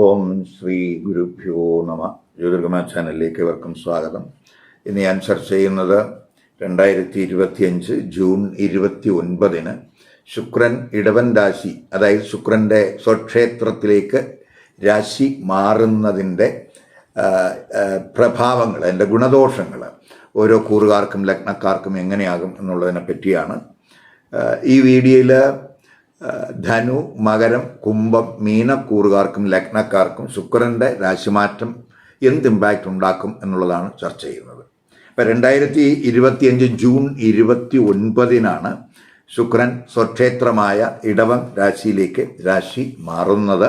ഓം ശ്രീ ഗുരുഭ്യോ നമ. ജ്യോതിർഗമ ചാനലിലേക്ക് ഇവർക്കും സ്വാഗതം. ഇന്ന് ഞാൻ ചർച്ച ചെയ്യുന്നത് രണ്ടായിരത്തി ഇരുപത്തിയഞ്ച് ജൂൺ ഇരുപത്തി ഒൻപതിന് ശുക്രൻ ഇടവൻ രാശി അതായത് ശുക്രന്റെ സ്വക്ഷേത്രത്തിലേക്ക് രാശി മാറുന്നതിന്റെ പ്രഭാവങ്ങൾ അതിന്റെ ഗുണദോഷങ്ങൾ ഓരോ കൂറുകാർക്കും ലഗ്നക്കാർക്കും എങ്ങനെയാകും എന്നുള്ളതിനെ പറ്റിയാണ്. ഈ വീഡിയോയിൽ ധനു മകരം കുംഭം മീനക്കൂറുകാർക്കും ലഗ്നക്കാർക്കും ശുക്രന്റെ രാശിമാറ്റം എന്ത് ഇമ്പാക്റ്റ് ഉണ്ടാക്കും എന്നുള്ളതാണ് ചർച്ച ചെയ്യുന്നത്. ഇപ്പം രണ്ടായിരത്തി ഇരുപത്തിയഞ്ച് ജൂൺ ഇരുപത്തി ഒൻപതിനാണ് ശുക്രൻ സ്വക്ഷേത്രമായ ഇടവം രാശിയിലേക്ക് രാശി മാറുന്നത്.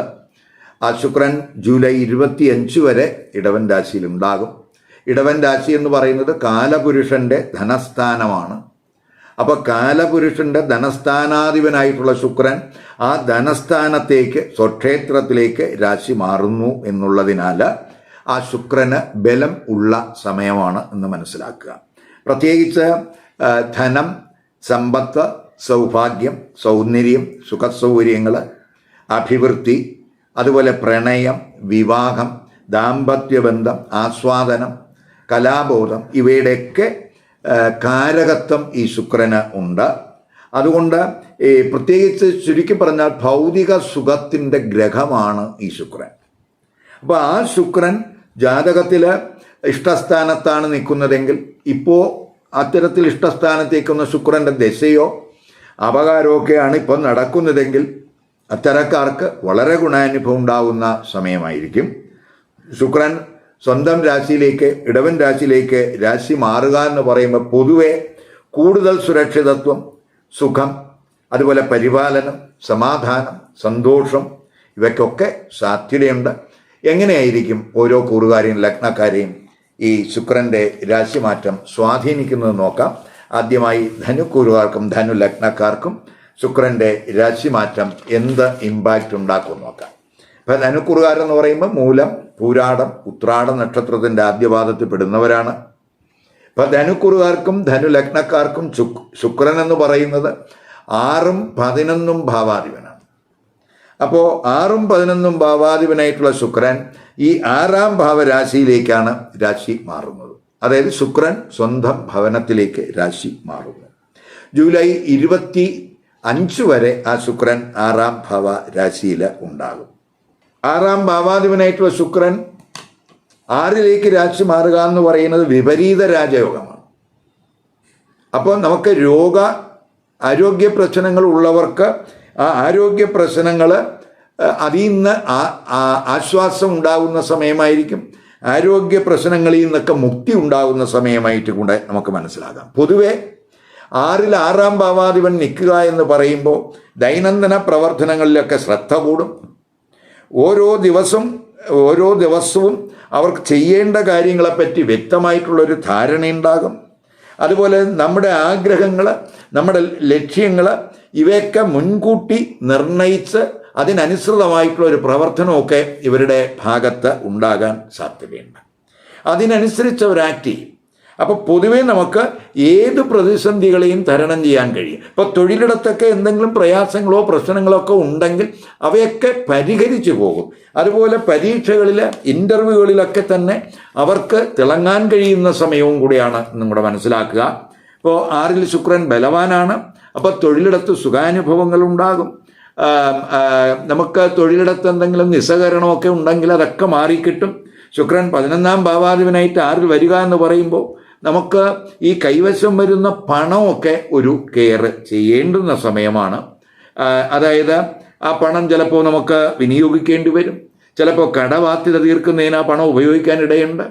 ആ ശുക്രൻ ജൂലൈ ഇരുപത്തിയഞ്ച് വരെ ഇടവൻ രാശിയിൽ ഉണ്ടാകും ഇടവൻ രാശി എന്ന് പറയുന്നത് കാലപുരുഷന്റെ ധനസ്ഥാനമാണ്. അപ്പോൾ കാലപുരുഷന്റെ ധനസ്ഥാനാധിപനായിട്ടുള്ള ശുക്രൻ ആ ധനസ്ഥാനത്തേക്ക് സ്വക്ഷേത്രത്തിലേക്ക് രാശി മാറുന്നു എന്നുള്ളതിനാൽ ആ ശുക്രന് ബലം ഉള്ള സമയമാണ് എന്ന് മനസ്സിലാക്കുക. പ്രത്യേകിച്ച് ധനം സമ്പത്ത് സൗഭാഗ്യം സൗന്ദര്യം സുഖസൗകര്യങ്ങൾ അഭിവൃദ്ധി അതുപോലെ പ്രണയം വിവാഹം ദാമ്പത്യബന്ധം ആസ്വാദനം കലാബോധം ഇവയുടെയൊക്കെ കാരകത്വം ഈ ശുക്രന് ഉണ്ട്. അതുകൊണ്ട് ഈ പ്രത്യേകിച്ച് ചുരുക്കി പറഞ്ഞാൽ ഭൗതിക സുഖത്തിന്റെ ഗ്രഹമാണ് ഈ ശുക്രൻ. അപ്പോൾ ആ ശുക്രൻ ജാതകത്തിൽ ഇഷ്ടസ്ഥാനത്താണ് നിൽക്കുന്നതെങ്കിൽ ഇപ്പോൾ അത്തരത്തിൽ ഇഷ്ടസ്ഥാനത്തേക്കുന്ന ശുക്രന്റെ ദശയോ അപകാരമൊക്കെയാണ് ഇപ്പം നടക്കുന്നതെങ്കിൽ അത്തരക്കാർക്ക് വളരെ ഗുണാനുഭവം ഉണ്ടാകുന്ന സമയമായിരിക്കും. ശുക്രൻ സ്വന്തം രാശിയിലേക്ക് ഇടവൻ രാശിയിലേക്ക് രാശി മാറുക എന്ന് പറയുമ്പോൾ പൊതുവെ കൂടുതൽ സുരക്ഷിതത്വം സുഖം അതുപോലെ പരിപാലനം സമാധാനം സന്തോഷം ഇവയ്ക്കൊക്കെ സാധ്യതയുണ്ട്. എങ്ങനെയായിരിക്കും ഓരോ കൂറുകാരെയും ലഗ്നക്കാരെയും ഈ ശുക്രന്റെ രാശിമാറ്റം സ്വാധീനിക്കുന്നത് നോക്കാം. ആദ്യമായി ധനുക്കൂറുകാർക്കും ധനു ലഗ്നക്കാർക്കും ശുക്രന്റെ രാശിമാറ്റം എന്ത് ഇമ്പാക്റ്റ് ഉണ്ടാക്കും നോക്കാം. ഇപ്പം ധനുക്കുറുകാരെന്ന് പറയുമ്പോൾ മൂലം പൂരാടം ഉത്രാടം നക്ഷത്രത്തിന്റെ ആദ്യപാദത്തിൽ പെടുന്നവരാണ്. ഇപ്പം ധനുക്കുറുകാർക്കും ധനുലഗ്നക്കാർക്കും ശുക് ശുക്രൻ എന്ന് പറയുന്നത് ആറും പതിനൊന്നും ഭാവാധിപനാണ്. അപ്പോൾ ആറും പതിനൊന്നും ഭാവാധിപനായിട്ടുള്ള ശുക്രൻ ഈ ആറാം ഭാവരാശിയിലേക്കാണ് രാശി മാറുന്നത്. അതായത് ശുക്രൻ സ്വന്തം ഭവനത്തിലേക്ക് രാശി മാറുന്നു. ജൂലൈ ഇരുപത്തി അഞ്ച് വരെ ആ ശുക്രൻ ആറാം ഭാവ രാശിയിൽ ഉണ്ടാകും. ആറാം ഭാവാധിപനായിട്ടുള്ള ശുക്രൻ ആറിലേക്ക് രാശി മാറുക എന്ന് പറയുന്നത് വിപരീത രാജയോഗമാണ്. അപ്പോൾ നമുക്ക് രോഗ ആരോഗ്യ പ്രശ്നങ്ങൾ ഉള്ളവർക്ക് ആ ആരോഗ്യ പ്രശ്നങ്ങൾ അതിൽ നിന്ന് ആശ്വാസം ഉണ്ടാകുന്ന സമയമായിരിക്കും. ആരോഗ്യ പ്രശ്നങ്ങളിൽ നിന്നൊക്കെ മുക്തി ഉണ്ടാകുന്ന സമയമായിട്ട് കൂടെ നമുക്ക് മനസ്സിലാകാം പൊതുവെ ആറിൽ ആറാം ഭാവാധിപൻ നിൽക്കുക എന്ന് പറയുമ്പോൾ ദൈനംദിന പ്രവർത്തനങ്ങളിലൊക്കെ ശ്രദ്ധ കൂടും. ഓരോ ദിവസം ഓരോ ദിവസവും അവർക്ക് ചെയ്യേണ്ട കാര്യങ്ങളെപ്പറ്റി വ്യക്തമായിട്ടുള്ളൊരു ധാരണയുണ്ടാകും. അതുപോലെ നമ്മുടെ ആഗ്രഹങ്ങൾ നമ്മുടെ ലക്ഷ്യങ്ങൾ ഇവയൊക്കെ മുൻകൂട്ടി നിർണയിച്ച് അതിനനുസൃതമായിട്ടുള്ള ഒരു പ്രവർത്തനമൊക്കെ ഇവരുടെ ഭാഗത്ത് ഉണ്ടാകാൻ സാധ്യതയുണ്ട്. അതിനനുസരിച്ച് അവർ ആക്ട് ചെയ്യും. അപ്പോൾ പൊതുവേ നമുക്ക് ഏത് പ്രതിസന്ധികളെയും തരണം ചെയ്യാൻ കഴിയും. ഇപ്പോൾ തൊഴിലിടത്തൊക്കെ എന്തെങ്കിലും പ്രയാസങ്ങളോ പ്രശ്നങ്ങളോ ഒക്കെ ഉണ്ടെങ്കിൽ അവയൊക്കെ പരിഹരിച്ചു പോകും. അതുപോലെ പരീക്ഷകളിൽ ഇന്റർവ്യൂകളിലൊക്കെ തന്നെ അവർക്ക് തിളങ്ങാൻ കഴിയുന്ന സമയവും കൂടിയാണ് നമ്മുടെ മനസ്സിലാക്കുക. ഇപ്പോൾ ആറിൽ ശുക്രൻ ബലവാനാണ്. അപ്പോൾ തൊഴിലിടത്ത് സുഖാനുഭവങ്ങൾ ഉണ്ടാകും. നമുക്ക് തൊഴിലിടത്ത് എന്തെങ്കിലും നിസ്സഹകരണമൊക്കെ ഉണ്ടെങ്കിൽ അതൊക്കെ മാറിക്കിട്ടും. ശുക്രൻ പതിനൊന്നാം ഭാവാധിപനായിട്ട് ആറിൽ വരിക എന്ന് പറയുമ്പോൾ നമുക്ക് ഈ കൈവശം വരുന്ന പണമൊക്കെ ഒരു കെയർ ചെയ്യേണ്ടുന്ന സമയമാണ്. അതായത് ആ പണം ചിലപ്പോൾ നമുക്ക് വിനിയോഗിക്കേണ്ടി വരും. ചിലപ്പോൾ കടബാധ്യത തീർക്കുന്നതിന് ആ പണം ഉപയോഗിക്കാനിടയുണ്ട്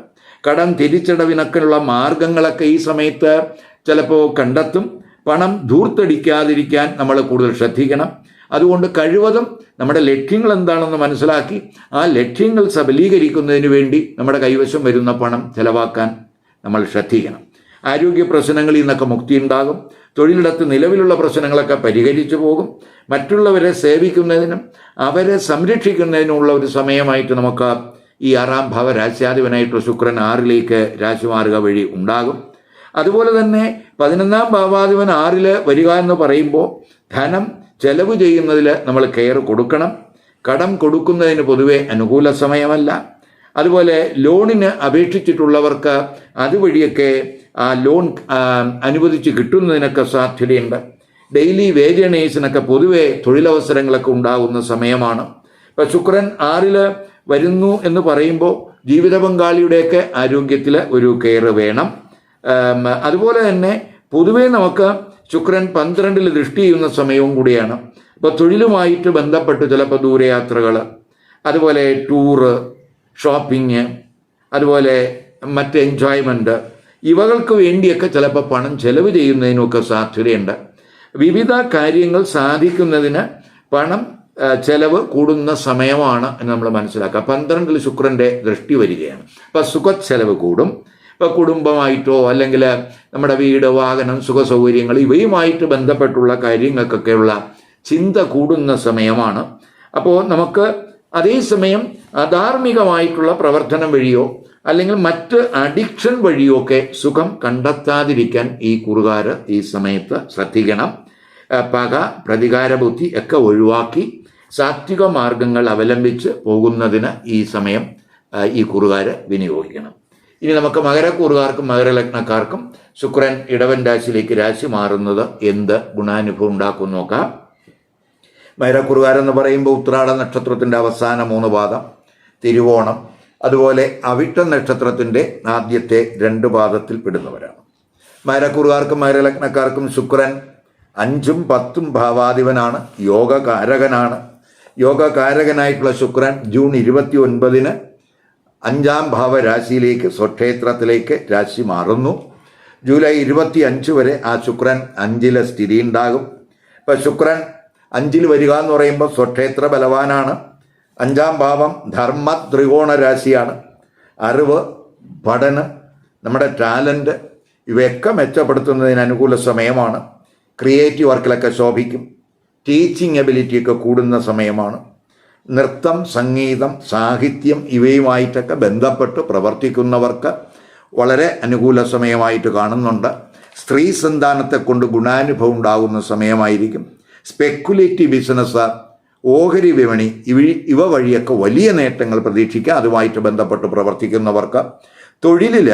കടം തിരിച്ചടവിനൊക്കെയുള്ള മാർഗങ്ങളൊക്കെ ഈ സമയത്ത് ചിലപ്പോൾ കണ്ടെത്തും. പണം ധൂർത്തടിക്കാതിരിക്കാൻ നമ്മൾ കൂടുതൽ ശ്രദ്ധിക്കണം. അതുകൊണ്ട് കഴിവതും നമ്മുടെ ലക്ഷ്യങ്ങൾ എന്താണെന്ന് മനസ്സിലാക്കി ആ ലക്ഷ്യങ്ങൾ സബലീകരിക്കുന്നതിന് വേണ്ടി നമ്മുടെ കൈവശം വരുന്ന പണം ചെലവാക്കാൻ നമ്മൾ ശ്രദ്ധിക്കണം. ആരോഗ്യ പ്രശ്നങ്ങളിൽ നിന്നൊക്കെ മുക്തി ഉണ്ടാകും. തൊഴിലിടത്ത് നിലവിലുള്ള പ്രശ്നങ്ങളൊക്കെ പരിഹരിച്ചു പോകും. മറ്റുള്ളവരെ സേവിക്കുന്നതിനും അവരെ സംരക്ഷിക്കുന്നതിനുമുള്ള ഒരു സമയമായിട്ട് നമുക്ക് ഈ ആറാം ഭാവ രാശ്യാധിപനായിട്ട് ശുക്രൻ ആറിലേക്ക് രാശി മാറുക വഴി ഉണ്ടാകും. അതുപോലെ തന്നെ പതിനൊന്നാം ഭാവാധിപൻ ആറിൽ വരിക എന്ന് പറയുമ്പോൾ ധനം ചെലവ് ചെയ്യുന്നതിൽ നമ്മൾ കെയർ കൊടുക്കണം. കടം കൊടുക്കുന്നതിന് പൊതുവെ അനുകൂല സമയമല്ല. അതുപോലെ ലോണിന് അപേക്ഷിച്ചിട്ടുള്ളവർക്ക് അതുവഴിയൊക്കെ ആ ലോൺ അനുവദിച്ച് കിട്ടുന്നതിനൊക്കെ സാധ്യതയുണ്ട്. ഡെയിലി വേജ് ഏണേഴ്സിനൊക്കെ പൊതുവെ തൊഴിലവസരങ്ങളൊക്കെ ഉണ്ടാകുന്ന സമയമാണ്. ഇപ്പം ശുക്രൻ ആറിൽ വരുന്നു എന്ന് പറയുമ്പോൾ ജീവിത പങ്കാളിയുടെയൊക്കെ ആരോഗ്യത്തിൽ ഒരു കെയർ വേണം. അതുപോലെ തന്നെ പൊതുവേ നമുക്ക് ശുക്രൻ പന്ത്രണ്ടിൽ ദൃഷ്ടി ചെയ്യുന്ന സമയവും കൂടിയാണ്. ഇപ്പോൾ തൊഴിലുമായിട്ട് ബന്ധപ്പെട്ട് ചിലപ്പോൾ ദൂരയാത്രകൾ അതുപോലെ ടൂറ് ഷോപ്പിങ് അതുപോലെ മറ്റ് എൻജോയ്മെന്റ് ഇവകൾക്ക് വേണ്ടിയൊക്കെ ചിലപ്പോൾ പണം ചെലവ് ചെയ്യുന്നതിനൊക്കെ സാധ്യതയുണ്ട്. വിവിധ കാര്യങ്ങൾ സാധിക്കുന്നതിന് പണം ചെലവ് കൂടുന്ന സമയമാണ് എന്ന് നമ്മൾ മനസ്സിലാക്കുക. പന്ത്രണ്ടിൽ ശുക്രന്റെ ദൃഷ്ടി വരികയാണ്. അപ്പം സുഖ ചെലവ് കൂടും. ഇപ്പം കുടുംബമായിട്ടോ അല്ലെങ്കിൽ നമ്മുടെ വീട് വാഹനം സുഖ സൗകര്യങ്ങൾ ഇവയുമായിട്ട് ബന്ധപ്പെട്ടുള്ള കാര്യങ്ങൾക്കൊക്കെയുള്ള ചിന്ത കൂടുന്ന സമയമാണ്. അപ്പോൾ നമുക്ക് അതേസമയം അധാർമികമായിട്ടുള്ള പ്രവർത്തനം വഴിയോ അല്ലെങ്കിൽ മറ്റ് അഡിക്ഷൻ വഴിയോ ഒക്കെ സുഖം കണ്ടെത്താതിരിക്കാൻ ഈ കുറുകാർ ഈ സമയത്ത് ശ്രദ്ധിക്കണം. പക പ്രതികാര ബുദ്ധി ഒക്കെ ഒഴിവാക്കി സാത്വിക മാർഗങ്ങൾ അവലംബിച്ച് പോകുന്നതിന് ഈ സമയം ഈ കുറുകാർ വിനിയോഗിക്കണം. ഇനി നമുക്ക് മകരക്കൂറുകാർക്കും മകരലഗ്നക്കാർക്കും ശുക്രൻ ഇടവൻ രാശിയിലേക്ക് രാശി മാറുന്നത് എന്ത് ഗുണാനുഭവം ഉണ്ടാക്കും നോക്കാം. മകരക്കുറുകാരെന്ന് പറയുമ്പോൾ ഉത്രാട നക്ഷത്രത്തിന്റെ അവസാന മൂന്ന് പാദം. തിരുവോണം അതുപോലെ അവിട്ട നക്ഷത്രത്തിന്റെ ആദ്യത്തെ രണ്ട് പാദത്തിൽ പെടുന്നവരാണ്. മരക്കുറുകാർക്കും മരലഗ്നക്കാർക്കും ശുക്രൻ അഞ്ചും പത്തും ഭാവാധിപനാണ് യോഗകാരകനാണ്. യോഗകാരകനായിട്ടുള്ള ശുക്രൻ ജൂൺ ഇരുപത്തി ഒൻപതിന് അഞ്ചാം ഭാവരാശിയിലേക്ക് സ്വക്ഷേത്രത്തിലേക്ക് രാശി മാറുന്നു. ജൂലൈ ഇരുപത്തി അഞ്ച് വരെ ആ ശുക്രൻ അഞ്ചിലെ സ്ഥിതി ഉണ്ടാകും ഇപ്പം ശുക്രൻ അഞ്ചിൽ വരിക എന്ന് പറയുമ്പോൾ സ്വക്ഷേത്ര ബലവാനാണ്. അഞ്ചാം ഭാവം ധർമ്മ ത്രികോണ രാശിയാണ്. അറിവ് പഠനം നമ്മുടെ ടാലന്റ് ഇവയൊക്കെ മെച്ചപ്പെടുത്തുന്നതിന് അനുകൂല സമയമാണ്. ക്രിയേറ്റീവ് വർക്കിലൊക്കെ ശോഭിക്കും. ടീച്ചിങ് എബിലിറ്റിയൊക്കെ കൂടുന്ന സമയമാണ്. നൃത്തം സംഗീതം സാഹിത്യം ഇവയുമായിട്ടൊക്കെ ബന്ധപ്പെട്ട് പ്രവർത്തിക്കുന്നവർക്ക് വളരെ അനുകൂല സമയമായിട്ട് കാണുന്നുണ്ട്. സ്ത്രീ സന്താനത്തെ കൊണ്ട് ഗുണാനുഭവം ഉണ്ടാകുന്ന സമയമായിരിക്കും. സ്പെക്കുലേറ്റീവ് ബിസിനസ് ഓഹരി വിപണി ഇവ വഴിയൊക്കെ വലിയ നേട്ടങ്ങൾ പ്രതീക്ഷിക്കുക അതുമായിട്ട് ബന്ധപ്പെട്ട് പ്രവർത്തിക്കുന്നവർക്ക് തൊഴിലിൽ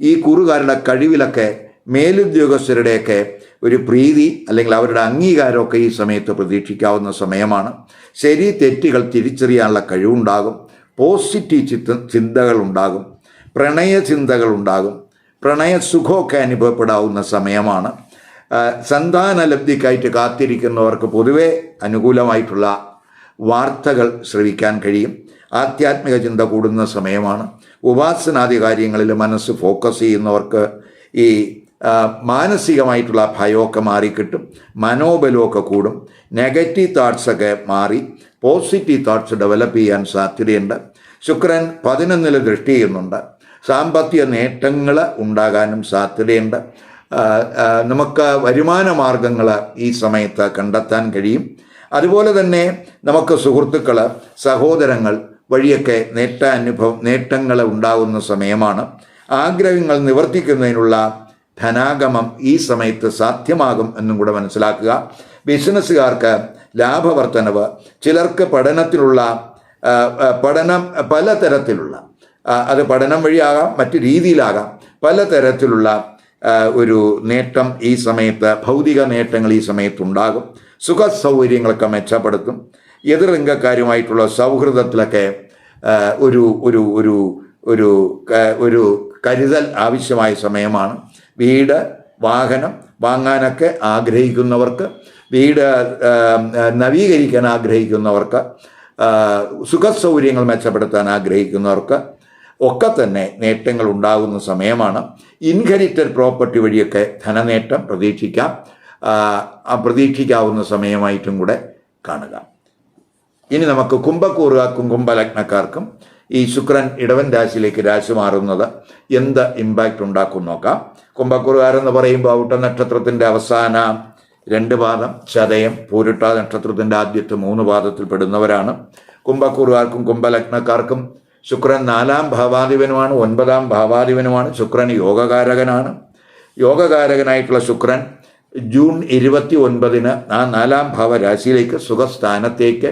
ഈ കുറുകാരുടെ കഴിവിലൊക്കെ മേലുദ്യോഗസ്ഥരുടെയൊക്കെ ഒരു പ്രീതി അല്ലെങ്കിൽ അവരുടെ അംഗീകാരമൊക്കെ ഈ സമയത്ത് പ്രതീക്ഷിക്കാവുന്ന സമയമാണ്. ശരി തെറ്റുകൾ തിരിച്ചറിയാനുള്ള കഴിവുണ്ടാകും. പോസിറ്റീവ് ചിത്ത ചിന്തകൾ ഉണ്ടാകും. പ്രണയ ചിന്തകൾ ഉണ്ടാകും. പ്രണയ സുഖമൊക്കെ അനുഭവപ്പെടാവുന്ന സമയമാണ്. ആ, സന്താന ലബ്ധിക്കായിട്ട് കാത്തിരിക്കുന്നവർക്ക് പൊതുവെ അനുകൂലമായിട്ടുള്ള വാർത്തകൾ ശ്രവിക്കാൻ കഴിയും. ആധ്യാത്മിക ചിന്ത കൂടുന്ന സമയമാണ്. ഉപാസനാദി കാര്യങ്ങളിൽ മനസ്സ് ഫോക്കസ് ചെയ്യുന്നവർക്ക് ഈ മാനസികമായിട്ടുള്ള ഭയമൊക്കെ മാറിക്കിട്ടും. മനോബലമൊക്കെ കൂടും. നെഗറ്റീവ് തോട്ട്സൊക്കെ മാറി. പോസിറ്റീവ് തോട്ട്സ് ഡെവലപ്പ് ചെയ്യാൻ സാധ്യതയുണ്ട്. ശുക്രൻ പതിനൊന്നിൽ ദൃഷ്ടി ചെയ്യുന്നുണ്ട്. സാമ്പത്തിക നേട്ടങ്ങൾ ഉണ്ടാകാനും സാധ്യതയുണ്ട്. നമുക്ക് വരുമാന മാർഗങ്ങൾ ഈ സമയത്ത് കണ്ടെത്താൻ കഴിയും. അതുപോലെ തന്നെ നമുക്ക് സുഹൃത്തുക്കൾ സഹോദരങ്ങൾ വഴിയൊക്കെ നേട്ട അനുഭവം നേട്ടങ്ങൾ ഉണ്ടാകുന്ന സമയമാണ്. ആഗ്രഹങ്ങൾ നിവർത്തിക്കുന്നതിനുള്ള ധനാഗമം ഈ സമയത്ത് സാധ്യമാകും എന്നും കൂടെ മനസ്സിലാക്കുക. ബിസിനസ്സുകാർക്ക് ലാഭവർദ്ധനവ് ചിലർക്ക് പഠനത്തിലുള്ള പഠനം പലതരത്തിലുള്ള അത് പഠനം വഴിയാകാം മറ്റു രീതിയിലാകാം പലതരത്തിലുള്ള ഒരു നേട്ടം ഈ സമയത്ത് ഭൗതിക നേട്ടങ്ങൾ ഈ സമയത്തുണ്ടാകും. സുഖ സൗകര്യങ്ങളൊക്കെ മെച്ചപ്പെടുത്തും. എതിർലിംഗക്കാരുമായിട്ടുള്ള സൗഹൃദത്തിലൊക്കെ ഒരു ഒരു ഒരു ഒരു ഒരു കരുതൽ ആവശ്യമായ സമയമാണ്. വീട് വാഹനം വാങ്ങാനൊക്കെ ആഗ്രഹിക്കുന്നവർക്ക് വീട് നവീകരിക്കാൻ ആഗ്രഹിക്കുന്നവർക്ക് സുഖസൗകര്യങ്ങൾ സുഖ സൗകര്യങ്ങൾ മെച്ചപ്പെടുത്താൻ ആഗ്രഹിക്കുന്നവർക്ക് ഒക്കെ തന്നെ നേട്ടങ്ങൾ ഉണ്ടാകുന്ന സമയമാണ്. ഇൻഹെറിറ്റഡ് പ്രോപ്പർട്ടി വഴിയൊക്കെ ധനനേട്ടം പ്രതീക്ഷിക്കാം. പ്രതീക്ഷിക്കാവുന്ന സമയമായിട്ടും കൂടെ കാണുക. ഇനി നമുക്ക് കുംഭക്കൂറുകാർക്കും കുംഭലഗ്നക്കാർക്കും ഈ ശുക്രൻ ഇടവൻ രാശിയിലേക്ക് രാശി മാറുന്നത് എന്ത് ഇമ്പാക്റ്റ് ഉണ്ടാക്കും നോക്കാം. കുംഭക്കൂറുകാരെന്ന് പറയുമ്പോൾ ഔട്ട നക്ഷത്രത്തിന്റെ അവസാന രണ്ട് പാദം ചതയം പൂരിട്ട നക്ഷത്രത്തിന്റെ ആദ്യത്തെ മൂന്ന് പാദത്തിൽ പെടുന്നവരാണ്. കുംഭക്കൂറുകാർക്കും കുംഭലഗ്നക്കാർക്കും ശുക്രൻ നാലാം ഭാവാധിപനുമാണ് ഒൻപതാം ഭാവാധിപനുമാണ്. ശുക്രൻ യോഗകാരകനാണ്. യോഗകാരകനായിട്ടുള്ള ശുക്രൻ ജൂൺ ഇരുപത്തി ഒൻപതിന് ആ നാലാം ഭാവ രാശിയിലേക്ക് സുഖസ്ഥാനത്തേക്ക്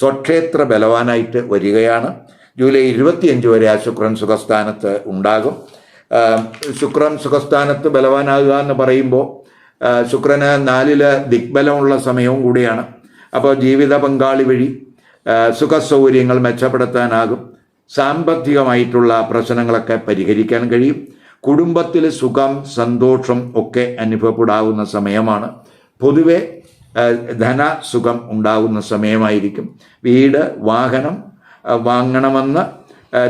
സ്വക്ഷേത്ര ബലവാനായിട്ട് വരികയാണ്. ജൂലൈ ഇരുപത്തിയഞ്ച് വരെ ആ ശുക്രൻ സുഖസ്ഥാനത്ത് ഉണ്ടാകും. ശുക്രൻ സുഖസ്ഥാനത്ത് ബലവാനാകുക എന്ന് പറയുമ്പോൾ ശുക്രന് നാലിൽ ദിഗ്ബലമുള്ള സമയവും കൂടിയാണ്. അപ്പോൾ ജീവിത പങ്കാളി വഴി സുഖസൗകര്യങ്ങൾ മെച്ചപ്പെടുത്താനാകും. സാമ്പത്തികമായിട്ടുള്ള പ്രശ്നങ്ങളൊക്കെ പരിഹരിക്കാൻ കഴിയും. കുടുംബത്തിൽ സുഖം സന്തോഷം ഒക്കെ അനുഭവപ്പെടാവുന്ന സമയമാണ്. പൊതുവെ ധന ധനസുഖം ഉണ്ടാകുന്ന സമയമായിരിക്കും. വീട് വാഹനം വാങ്ങണമെന്ന്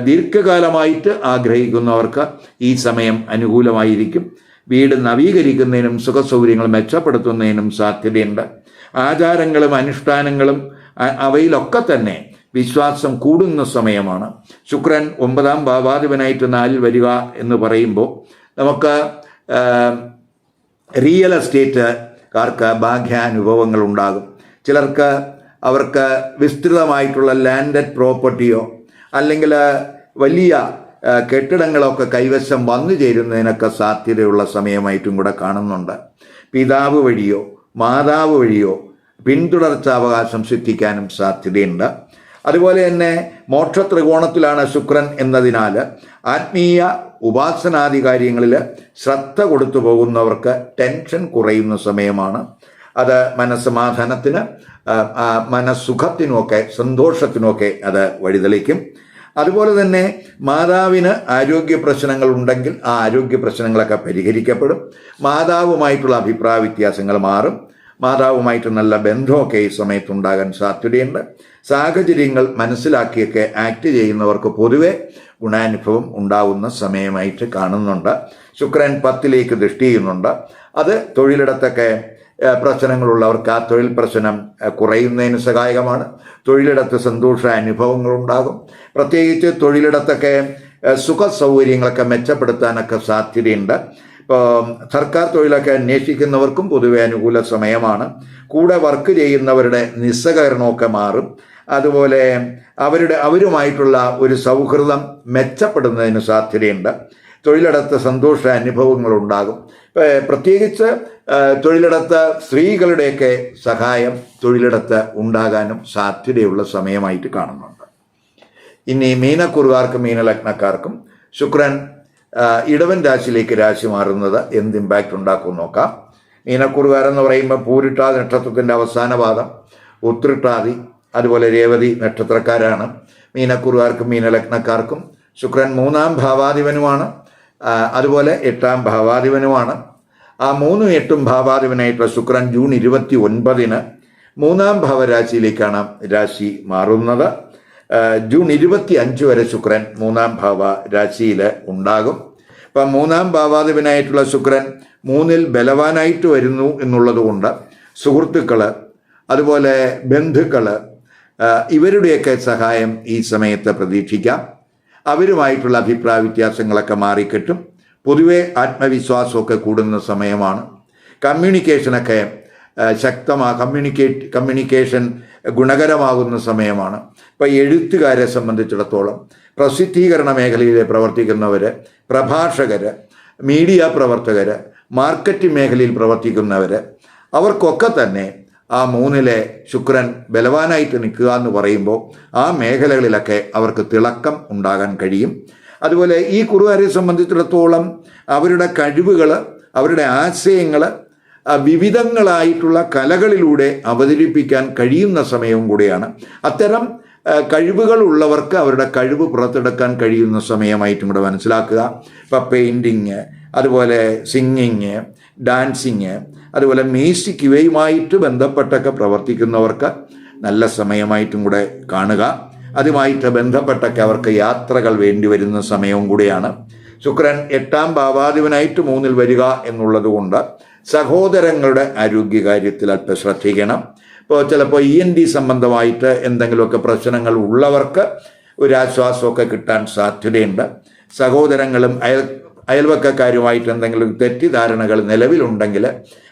ദീർഘകാലമായിട്ട് ആഗ്രഹിക്കുന്നവർക്ക് ഈ സമയം അനുകൂലമായിരിക്കും. വീട് നവീകരിക്കുന്നതിനും സുഖസൗകര്യങ്ങൾ മെച്ചപ്പെടുത്തുന്നതിനും സാധ്യതയുണ്ട്. ആചാരങ്ങളും അനുഷ്ഠാനങ്ങളും അവയിലൊക്കെ തന്നെ വിശ്വാസം കൂടുന്ന സമയമാണ്. ശുക്രൻ ഒമ്പതാം ഭാവാധിപനായിട്ട് നാലിൽ വരിക എന്ന് പറയുമ്പോൾ നമുക്ക് റിയൽ എസ്റ്റേറ്റുകാർക്ക് ഭാഗ്യാനുഭവങ്ങൾ ഉണ്ടാകും. ചിലർക്ക് അവർക്ക് വിസ്തൃതമായിട്ടുള്ള ലാൻഡഡ് പ്രോപ്പർട്ടിയോ അല്ലെങ്കിൽ വലിയ കെട്ടിടങ്ങളൊക്കെ കൈവശം വന്നു ചേരുന്നതിനൊക്കെ സാധ്യതയുള്ള സമയമായിട്ടും കൂടെ കാണുന്നുണ്ട്. പിതാവ് വഴിയോ മാതാവ് വഴിയോ പിന്തുടർച്ചാവകാശം സിദ്ധിക്കാനും സാധ്യതയുണ്ട്. അതുപോലെ തന്നെ മോക്ഷ ത്രികോണത്തിലാണ് ശുക്രൻ എന്നതിനാൽ ആത്മീയ ഉപാസനാദി കാര്യങ്ങളിൽ ശ്രദ്ധ കൊടുത്തു പോകുന്നവർക്ക് ടെൻഷൻ കുറയുന്ന സമയമാണ്. അത് മനസ്സമാധാനത്തിന് മനസ്സുഖത്തിനുമൊക്കെ സന്തോഷത്തിനുമൊക്കെ അത് വഴിതെളിക്കും. അതുപോലെ തന്നെ മാതാവിന് ആരോഗ്യ പ്രശ്നങ്ങൾ ഉണ്ടെങ്കിൽ ആ ആരോഗ്യ പ്രശ്നങ്ങളൊക്കെ പരിഹരിക്കപ്പെടും. മാതാവുമായിട്ടുള്ള അഭിപ്രായ വ്യത്യാസങ്ങൾ മാറും. മാതാവുമായിട്ട് നല്ല ബന്ധമൊക്കെ ഈ സമയത്ത് ഉണ്ടാകാൻ സാധ്യതയുണ്ട്. സാഹചര്യങ്ങൾ മനസ്സിലാക്കിയൊക്കെ ആക്ട് ചെയ്യുന്നവർക്ക് പൊതുവെ ഗുണാനുഭവം ഉണ്ടാവുന്ന സമയമായിട്ട് കാണുന്നുണ്ട്. ശുക്രൻ പത്തിലേക്ക് ദൃഷ്ടി ചെയ്യുന്നുണ്ട്. അത് തൊഴിലിടത്തൊക്കെ പ്രശ്നങ്ങളുള്ളവർക്ക് ആ തൊഴിൽ പ്രശ്നം കുറയുന്നതിന് സഹായകമാണ്. തൊഴിലിടത്ത് സന്തോഷ അനുഭവങ്ങൾ ഉണ്ടാകും പ്രത്യേകിച്ച് തൊഴിലിടത്തൊക്കെ സുഖ സൗകര്യങ്ങളൊക്കെ മെച്ചപ്പെടുത്താനൊക്കെ സാധ്യതയുണ്ട്. സർക്കാർ തൊഴിലൊക്കെ അന്വേഷിക്കുന്നവർക്കും പൊതുവെ അനുകൂല സമയമാണ്. കൂടെ വർക്ക് ചെയ്യുന്നവരുടെ നിസ്സഹകരണമൊക്കെ മാറും. അതുപോലെ അവരുടെ അവരുമായിട്ടുള്ള ഒരു സൗഹൃദം മെച്ചപ്പെടുന്നതിന് സാധ്യതയുണ്ട്. തൊഴിലിടത്ത് സന്തോഷ അനുഭവങ്ങൾ ഉണ്ടാകും പ്രത്യേകിച്ച് തൊഴിലിടത്ത് സ്ത്രീകളുടെയൊക്കെ സഹായം തൊഴിലിടത്ത് ഉണ്ടാകാനും സാധ്യതയുള്ള സമയമായിട്ട് കാണുന്നുണ്ട്. ഇനി മീനക്കുറുകാർക്കും മീനലഗ്നക്കാർക്കും ശുക്രൻ ഇടവൻ രാശിയിലേക്ക് രാശി മാറുന്നത് എന്ത് ഇമ്പാക്റ്റ് ഉണ്ടാക്കും നോക്കാം. മീനക്കുറുകാരെന്ന് പറയുമ്പോൾ പൂരിട്ടാതി നക്ഷത്രത്തിന്റെ അവസാന പാദം ഉത്രിട്ടാതി അതുപോലെ രേവതി നക്ഷത്രക്കാരാണ്. മീനക്കുറുകാർക്കും മീനലഗ്നക്കാർക്കും ശുക്രൻ മൂന്നാം ഭാവാധിപനുമാണ്. അതുപോലെ എട്ടാം ഭാവാധിപനുമാണ്. ആ മൂന്നും എട്ടും ഭാവാധിപനായിട്ടുള്ള ശുക്രൻ ജൂൺ ഇരുപത്തി ഒൻപതിന് മൂന്നാം ഭാവരാശിയിലേക്കാണ് രാശി മാറുന്നത്. ജൂൺ ഇരുപത്തി അഞ്ച് വരെ ശുക്രൻ മൂന്നാം ഭാവ രാശിയിൽ ഉണ്ടാകും. അപ്പം മൂന്നാം ഭാവാധിപനായിട്ടുള്ള ശുക്രൻ മൂന്നിൽ ബലവാനായിട്ട് വരുന്നു എന്നുള്ളത് കൊണ്ട് സുഹൃത്തുക്കൾ അതുപോലെ ബന്ധുക്കൾ ഇവരുടെയൊക്കെ സഹായം ഈ സമയത്ത് പ്രതീക്ഷിക്കാം. അവരുമായിട്ടുള്ള അഭിപ്രായ വ്യത്യാസങ്ങളൊക്കെ മാറിക്കിട്ടും. പൊതുവെ ആത്മവിശ്വാസമൊക്കെ കൂടുന്ന സമയമാണ്. കമ്മ്യൂണിക്കേഷനൊക്കെ ശക്തമാ കമ്മ്യൂണിക്കേറ്റ് കമ്മ്യൂണിക്കേഷൻ ഗുണകരമാകുന്ന സമയമാണ്. ഇപ്പം എഴുത്തുകാരെ സംബന്ധിച്ചിടത്തോളം പ്രസിദ്ധീകരണ മേഖലയിൽ പ്രവർത്തിക്കുന്നവർ പ്രഭാഷകർ മീഡിയ പ്രവർത്തകർ മാർക്കറ്റ് മേഖലയിൽ പ്രവർത്തിക്കുന്നവർ അവർക്കൊക്കെ തന്നെ ആ മൂന്നിലെ ശുക്രൻ ബലവാനായിട്ട് നിൽക്കുക എന്ന് പറയുമ്പോൾ ആ മേഖലകളിലൊക്കെ അവർക്ക് തിളക്കം ഉണ്ടാകാൻ കഴിയും. അതുപോലെ ഈ കുറുകാരെ സംബന്ധിച്ചിടത്തോളം അവരുടെ കഴിവുകൾ അവരുടെ ആശയങ്ങൾ വിവിധങ്ങളായിട്ടുള്ള കലകളിലൂടെ അവതരിപ്പിക്കാൻ കഴിയുന്ന സമയവും കൂടിയാണ്. അത്തരം കഴിവുകൾ ഉള്ളവർക്ക് അവരുടെ കഴിവ് പുറത്തെടുക്കാൻ കഴിയുന്ന സമയമായിട്ടും കൂടെ മനസ്സിലാക്കുക. ഇപ്പം പെയിന്റിങ് അതുപോലെ സിംഗിങ് ഡാൻസിങ് അതുപോലെ മ്യൂസിക് ഇവയുമായിട്ട് ബന്ധപ്പെട്ടൊക്കെ പ്രവർത്തിക്കുന്നവർക്ക് നല്ല സമയമായിട്ടും കൂടെ കാണുക. അതുമായിട്ട് ബന്ധപ്പെട്ടൊക്കെ അവർക്ക് യാത്രകൾ വേണ്ടി വരുന്ന സമയവും കൂടിയാണ്. ശുക്രൻ എട്ടാം ഭാവാധിപനായിട്ട് മൂന്നിൽ വരിക എന്നുള്ളത് സഹോദരങ്ങളുടെ ആരോഗ്യകാര്യത്തിൽ അല്പം ശ്രദ്ധിക്കണം ഇപ്പോൾ ചിലപ്പോൾ ഇ എൻ ഡി സംബന്ധമായിട്ട് എന്തെങ്കിലുമൊക്കെ പ്രശ്നങ്ങൾ ഉള്ളവർക്ക് ഒരു ആശ്വാസമൊക്കെ കിട്ടാൻ സാധ്യതയുണ്ട്. സഹോദരങ്ങളും അയൽ അയൽവക്കക്കാരുമായിട്ട് എന്തെങ്കിലും തെറ്റിദ്ധാരണകൾ നിലവിലുണ്ടെങ്കിൽ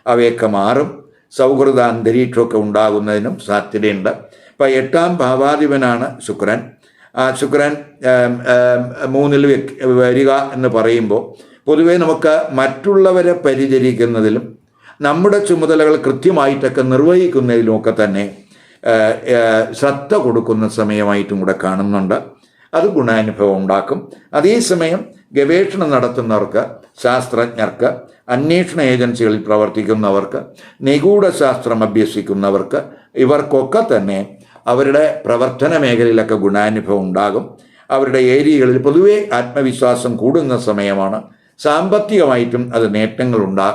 അവയൊക്കെ മാറും. സൗഹൃദ അന്തരീക്ഷമൊക്കെ ഉണ്ടാകുന്നതിനും സാധ്യതയുണ്ട്. ഇപ്പം എട്ടാം ഭാവാധിപനാണ് ശുക്രൻ. ആ ശുക്രൻ മൂന്നിൽ വരിക എന്ന് പറയുമ്പോൾ പൊതുവേ നമുക്ക് മറ്റുള്ളവരെ പരിചരിക്കുന്നതിലും നമ്മുടെ ചുമതലകൾ കൃത്യമായിട്ടൊക്കെ നിർവഹിക്കുന്നതിലുമൊക്കെ തന്നെ ശ്രദ്ധ കൊടുക്കുന്ന സമയമായിട്ടും കൂടെ കാണുന്നുണ്ട്. അത് ഗുണാനുഭവം ഉണ്ടാക്കും. അതേസമയം ഗവേഷണം നടത്തുന്നവർക്ക് ശാസ്ത്രജ്ഞർക്ക് അന്വേഷണ ഏജൻസികളിൽ പ്രവർത്തിക്കുന്നവർക്ക് നിഗൂഢ ശാസ്ത്രം അഭ്യസിക്കുന്നവർക്ക് ഇവർക്കൊക്കെ തന്നെ അവരുടെ പ്രവർത്തന മേഖലയിലൊക്കെ ഗുണാനുഭവം ഉണ്ടാകും. അവരുടെ ഏരിയകളിൽ പൊതുവേ ആത്മവിശ്വാസം കൂടുന്ന സമയമാണ്. സാമ്പത്തികമായിട്ടും അത് നേട്ടങ്ങൾ ഉണ്ടാ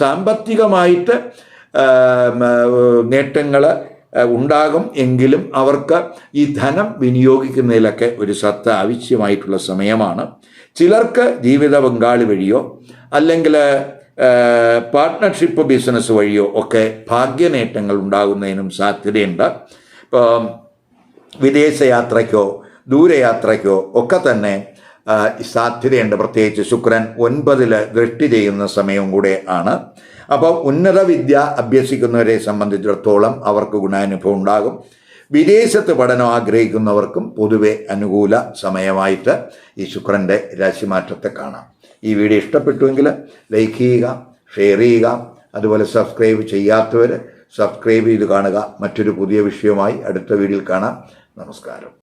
സാമ്പത്തികമായിട്ട് നേട്ടങ്ങൾ ഉണ്ടാകും എങ്കിലും അവർക്ക് ഈ ധനം വിനിയോഗിക്കുന്നതിലൊക്കെ ഒരു ശ്രദ്ധ ആവശ്യമായിട്ടുള്ള സമയമാണ്. ചിലർക്ക് ജീവിത പങ്കാളി വഴിയോ അല്ലെങ്കിൽ പാർട്ട്ണർഷിപ്പ് ബിസിനസ് വഴിയോ ഒക്കെ ഭാഗ്യനേട്ടങ്ങൾ ഉണ്ടാകുന്നതിനും സാധ്യതയുണ്ട്. ഇപ്പോൾ വിദേശയാത്രയ്ക്കോ ദൂരയാത്രയ്ക്കോ ഒക്കെ തന്നെ സാധ്യതയുണ്ട്. പ്രത്യേകിച്ച് ശുക്രൻ ഒൻപതിൽ ദൃഷ്ടി ചെയ്യുന്ന സമയവും കൂടെ ആണ്. അപ്പോൾ ഉന്നത വിദ്യ അഭ്യസിക്കുന്നവരെ സംബന്ധിച്ചിടത്തോളം അവർക്ക് ഗുണാനുഭവം ഉണ്ടാകും. വിദേശത്ത് പഠനം ആഗ്രഹിക്കുന്നവർക്കും പൊതുവെ അനുകൂല സമയമായിട്ട് ഈ ശുക്രന്റെ രാശിമാറ്റത്തെ കാണാം. ഈ വീഡിയോ ഇഷ്ടപ്പെട്ടുവെങ്കിൽ ലൈക്ക് ചെയ്യുക ഷെയർ ചെയ്യുക അതുപോലെ സബ്സ്ക്രൈബ് ചെയ്യാത്തവർ സബ്സ്ക്രൈബ് ചെയ്ത് കാണുക. മറ്റൊരു പുതിയ വിഷയവുമായി അടുത്ത വീഡിയോയിൽ കാണാം. നമസ്കാരം.